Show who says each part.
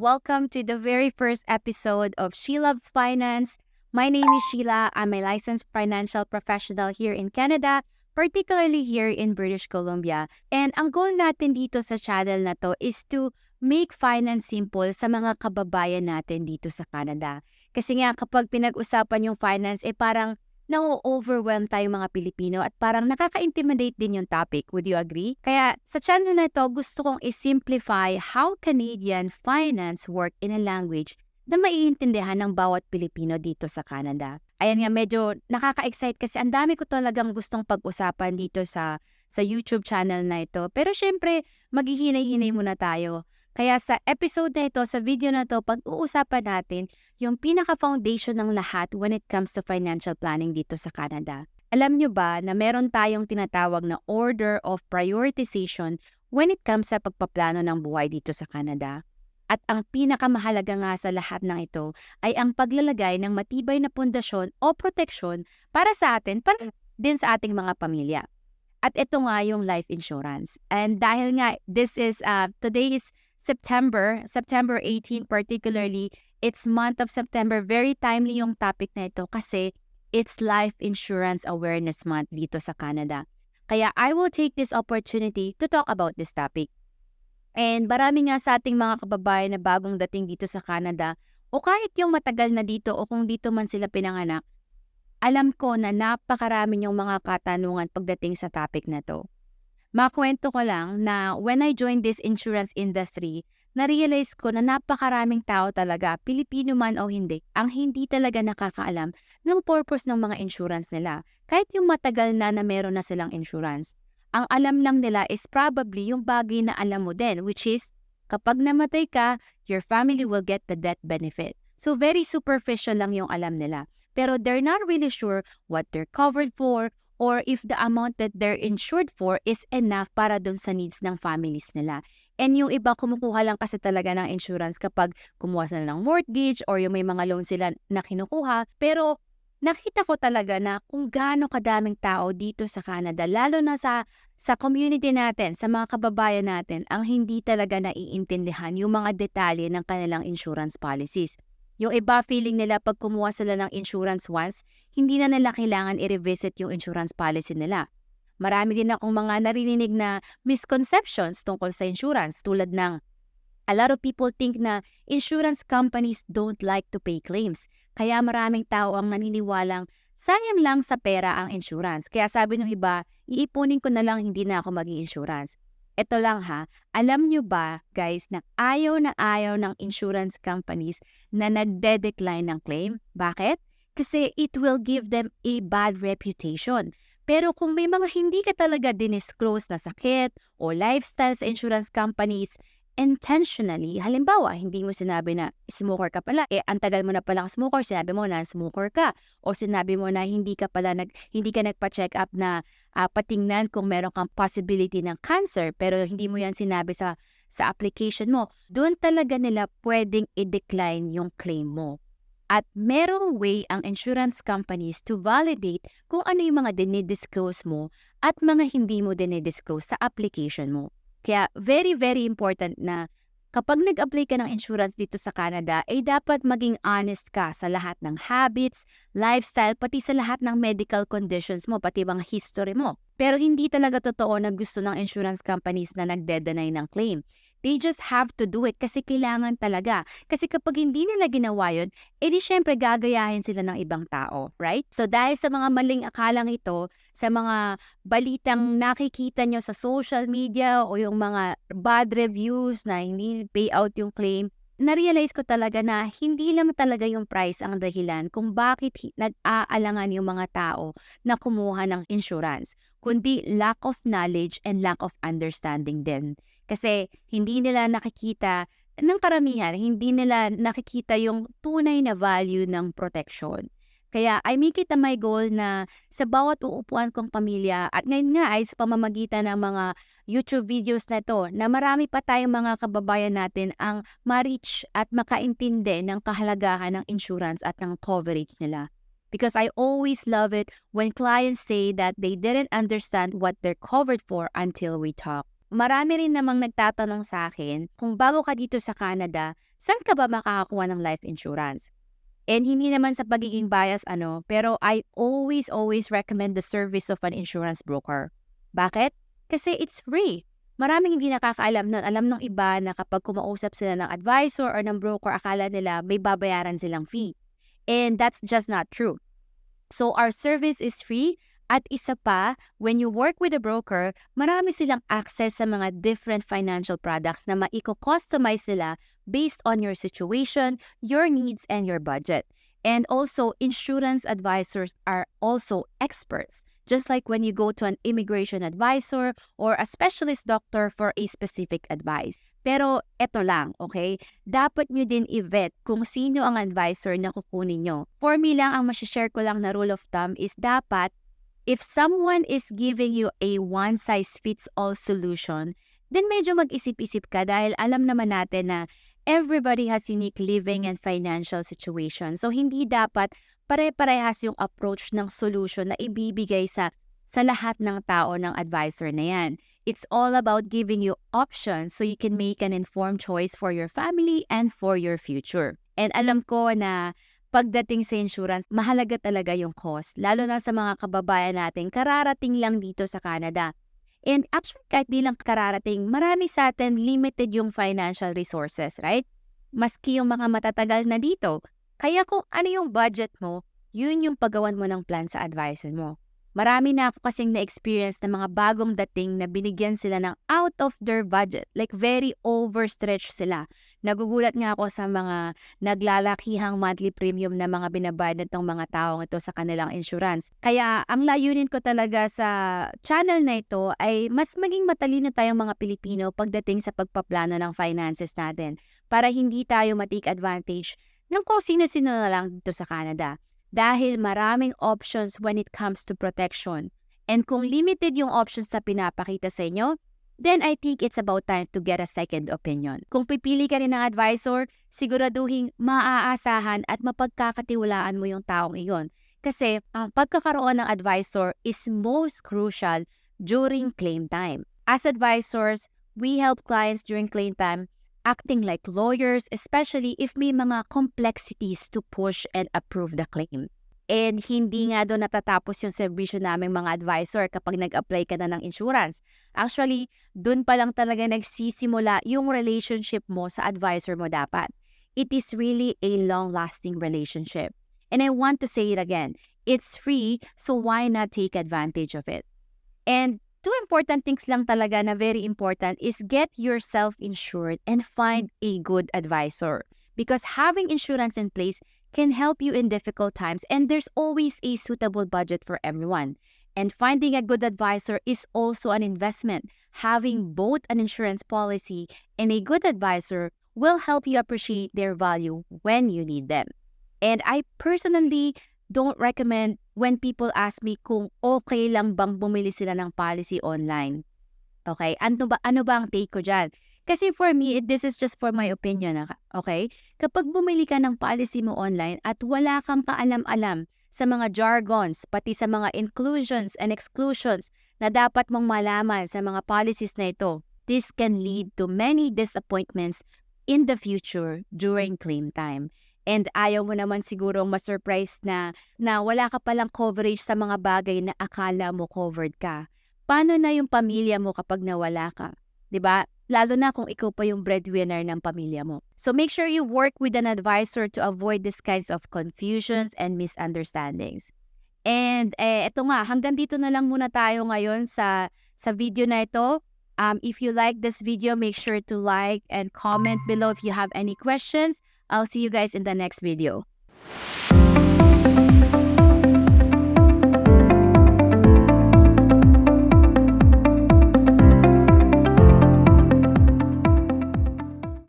Speaker 1: Welcome to the very first episode of She Loves Finance. My name is Sheila. I'm a licensed financial professional here in Canada, particularly here in British Columbia. And ang goal natin dito sa channel na to is to make finance simple sa mga kababayan natin dito sa Canada. Kasi nga kapag pinag-usapan yung finance, eh parang na-overwhelm tayo mga Pilipino at parang nakaka-intimidate din yung topic. Would you agree? Kaya sa channel na ito, gusto kong i-simplify how Canadian finance work in a language na maiintindihan ng bawat Pilipino dito sa Canada. Ayan nga, medyo nakaka-excite kasi ang dami ko talagang gustong pag-usapan dito sa sa YouTube channel na ito. Pero syempre, maghihinay-hinay muna tayo. Kaya sa episode na ito, sa video na ito, pag-uusapan natin yung pinaka-foundation ng lahat when it comes to financial planning dito sa Canada. Alam nyo ba na meron tayong tinatawag na order of prioritization when it comes sa pagpaplano ng buhay dito sa Canada? At ang pinakamahalaga nga sa lahat ng ito ay ang paglalagay ng matibay na pundasyon o proteksyon para sa atin, para din sa ating mga pamilya. At ito nga yung life insurance. And dahil nga this is, uh, today is September, September 18 particularly, it's month of September, very timely yung topic na ito kasi it's Life Insurance Awareness Month dito sa Canada. Kaya I will take this opportunity to talk about this topic. And marami nga sa ating mga kababayan na bagong dating dito sa Canada o kahit yung matagal na dito o kung dito man sila pinanganak, alam ko na napakarami yung mga katanungan pagdating sa topic na to. Makwento ko lang na when I joined this insurance industry, na-realize ko na napakaraming tao talaga, Pilipino man o hindi, ang hindi talaga nakakaalam ng purpose ng mga insurance nila. Kahit yung matagal na na meron na silang insurance. Ang alam lang nila is probably yung bagay na alam mo din, which is kapag namatay ka, your family will get the death benefit. So very superficial lang yung alam nila. Pero they're not really sure what they're covered for, or if the amount that they're insured for is enough para dun sa needs ng families nila. And yung iba kumukuha lang kasi talaga ng insurance kapag kumuha sila ng mortgage or yung may mga loan sila na kinukuha. Pero nakita ko talaga na kung gaano kadaming tao dito sa Canada, lalo na sa, sa community natin, sa mga kababayan natin, ang hindi talaga naiintindihan yung mga detalye ng kanilang insurance policies. Yung iba feeling nila pag kumuha sila ng insurance once, hindi na nila kailangan i-revisit yung insurance policy nila. Marami din akong mga narinig na misconceptions tungkol sa insurance tulad ng a lot of people think na insurance companies don't like to pay claims. Kaya maraming tao ang naniniwalang sayang lang sa pera ang insurance. Kaya sabi ng iba, iipunin ko na lang hindi na ako mag insurance ito lang ha, alam nyo ba guys na ayaw na ayaw ng insurance companies na nagde-decline ng claim? Bakit? Kasi it will give them a bad reputation. Pero kung may mga hindi ka talaga dinisclose na sakit o lifestyle sa insurance companies, intentionally, halimbawa, hindi mo sinabi na smoker ka pala, eh, ang tagal mo na palang smoker, sinabi mo na smoker ka, o sinabi mo na hindi ka pala, nag, hindi ka nagpa-check up na uh, patingnan kung meron kang possibility ng cancer, pero hindi mo yan sinabi sa, sa application mo, doon talaga nila pwedeng i-decline yung claim mo. At merong way ang insurance companies to validate kung ano yung mga dinidisclose mo at mga hindi mo dinidisclose sa application mo. Kaya very, very important na kapag nag-apply ka ng insurance dito sa Canada, ay dapat maging honest ka sa lahat ng habits, lifestyle, pati sa lahat ng medical conditions mo, pati mga history mo. Pero hindi talaga totoo na gusto ng insurance companies na nagde-deny ng claim. They just have to do it kasi kailangan talaga. Kasi kapag hindi nila ginawa yun, edi syempre gagayahin sila ng ibang tao, right? So dahil sa mga maling akalang ito, sa mga balitang nakikita nyo sa social media o yung mga bad reviews na hindi pay out yung claim, na-realize ko talaga na hindi lang talaga yung price ang dahilan kung bakit nag-aalangan yung mga tao na kumuha ng insurance, kundi lack of knowledge and lack of understanding din. Kasi hindi nila nakikita ng karamihan, hindi nila nakikita yung tunay na value ng protection. Kaya I make it a my goal na sa bawat uupuan kong pamilya at ngayon nga ay sa pamamagitan ng mga YouTube videos na to na marami pa tayong mga kababayan natin ang ma-reach at makaintindi ng kahalagahan ng insurance at ng coverage nila. Because I always love it when clients say that they didn't understand what they're covered for until we talk. marami rin namang nagtatanong sa akin kung bago ka dito sa Canada, saan ka ba makakakuha ng life insurance? And hindi naman sa pagiging bias ano, pero I always, always recommend the service of an insurance broker. Bakit? Kasi it's free. Maraming hindi nakakaalam nun. Alam ng iba na kapag kumausap sila ng advisor or ng broker, akala nila may babayaran silang fee. And that's just not true. So our service is free at isa pa, when you work with a broker, marami silang access sa mga different financial products na maiko-customize nila based on your situation, your needs, and your budget. And also, insurance advisors are also experts just like when you go to an immigration advisor or a specialist doctor for a specific advice. Pero eto lang, okay? Dapat nyo din i-vet kung sino ang advisor na kukunin nyo. For me lang, ang masishare ko lang na rule of thumb is dapat if someone is giving you a one-size-fits-all solution, then medyo mag-isip-isip ka dahil alam naman natin na everybody has unique living and financial situation. So, hindi dapat pare-parehas yung approach ng solution na ibibigay sa sa lahat ng tao ng advisor na yan. It's all about giving you options so you can make an informed choice for your family and for your future. And alam ko na pagdating sa insurance, mahalaga talaga yung cost, lalo na sa mga kababayan natin kararating lang dito sa Canada. And actually, kahit di lang kararating, marami sa atin limited yung financial resources, right? Maski yung mga matatagal na dito, kaya kung ano yung budget mo, yun yung paggawan mo ng plan sa advisor mo. Marami na ako kasing na-experience na mga bagong dating na binigyan sila ng out of their budget. Like very overstretched sila. Nagugulat nga ako sa mga naglalakihang monthly premium na mga binabayad nitong mga taong ito sa kanilang insurance. Kaya ang layunin ko talaga sa channel na ito ay mas maging matalino tayong mga Pilipino pagdating sa pagpaplano ng finances natin para hindi tayo matik advantage ng kung sino-sino na lang dito sa Canada dahil maraming options when it comes to protection. And kung limited yung options na pinapakita sa inyo, then I think it's about time to get a second opinion. Kung pipili ka rin ng advisor, siguraduhin maaasahan at mapagkakatiwalaan mo yung taong iyon. Kasi ang pagkakaroon ng advisor is most crucial during claim time. As advisors, we help clients during claim time acting like lawyers, especially if may mga complexities to push and approve the claim. And hindi nga doon natatapos yung servisyo naming mga advisor kapag nag-apply ka na ng insurance. Actually, doon pa lang talaga nagsisimula yung relationship mo sa advisor mo dapat. It is really a long-lasting relationship. And I want to say it again, it's free, so why not take advantage of it? And two important things lang talaga na very important is get yourself insured and find mm. a good advisor. Because having insurance in place can help you in difficult times and there's always a suitable budget for everyone. And finding a good advisor is also an investment. Having mm. both an insurance policy and a good advisor will help you appreciate their value when you need them. And I personally don't recommend when people ask me kung okay lang bang bumili sila ng policy online. Okay? Ano ba, ano ba ang take ko dyan? Kasi for me, this is just for my opinion. Okay? Kapag bumili ka ng policy mo online at wala kang kaalam-alam sa mga jargons, pati sa mga inclusions and exclusions na dapat mong malaman sa mga policies na ito, this can lead to many disappointments in the future during claim time. And ayaw mo naman siguro ma-surprise na, na wala ka palang coverage sa mga bagay na akala mo covered ka. Paano na yung pamilya mo kapag nawala ka? 'Di ba? Lalo na kung ikaw pa yung breadwinner ng pamilya mo. So make sure you work with an advisor to avoid these kinds of confusions and misunderstandings. And eh, ito nga, hanggang dito na lang muna tayo ngayon sa, sa video na ito. Um, if you like this video, make sure to like and comment below if you have any questions. I'll see you guys in the next video.